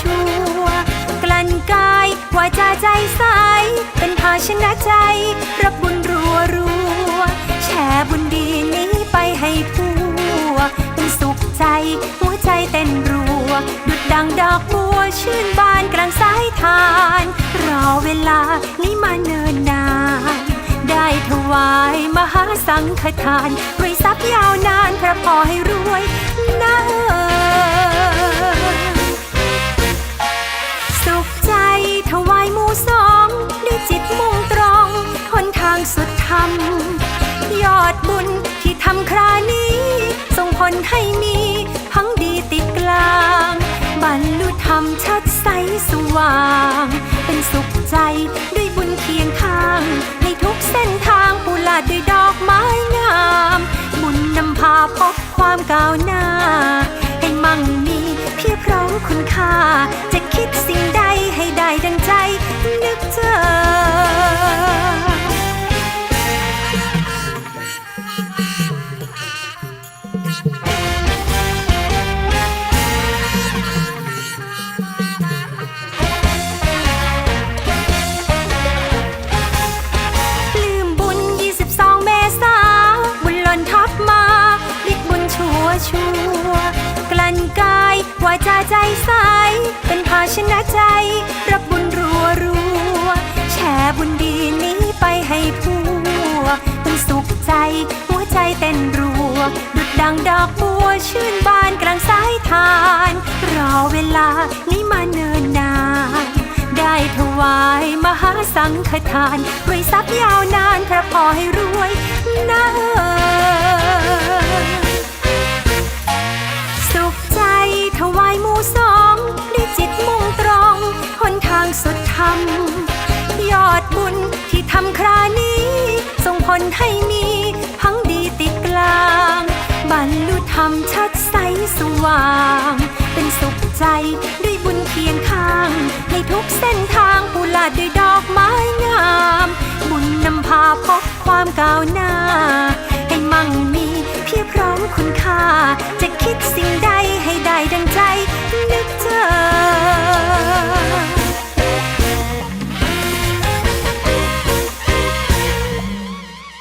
ชัวกลั่นกายวาจาใจใส เป็นภาชนะใจ รับบุญรัวรัวแช่บุญดีนี้ไปให้ทั่วเป็นสุขใจ หัวใจเต้นรัว ดุดดังดอกบัวชื่นบานกลางสายทาน รอเวลานี้มาเนินนาน ได้ถวายมหาสังฆทานรวยทรัพย์ยาวนานพระพอให้รวยนะเออ สุดธรรม ยอดบุญที่ทำครานี้ ส่งผลให้มีพังดีติดกลาง บรรลุธรรมชัดใสสว่าง เป็นสุขใจด้วยบุญเคียงข้าง ให้ทุกเส้นทางปูลาดด้วยดอกไม้งาม บุญนำพาพบความก้าวหน้า ให้มั่งมีเพียบพร้อมคุณค่า จะคิดสิ่งใด ชัว กลั่นกายวาจาใจใส เป็นภาชนะใจ รับบุญรัวรัว แชร์บุญดีนี้ไปให้ทั่วเป็นสุขใจ หัวใจเต้นรัวดุดดังดอกบัวชื่นบานกลางสายทาน รอเวลานี้มาเนินนาน ได้ถวายมหาสังฆทานรวยทรัพย์ยาวนานพระพอให้รวย หมูสองด้วยจิตมุ่งตรงหนทางสุดธรรม ยอดบุญที่ทำครานี้ ส่งผลให้มีพังดีติดกลาง บรรลุธรรมชัดใสสว่าง เป็นสุขใจด้วยบุญเคียงข้างให้ทุกเส้นทางปูลาดด้วยดอกไม้งาม บุญนำพาพบความก้าวหน้า ให้มั่งมีเพียบพร้อมคุณค่าจะคิด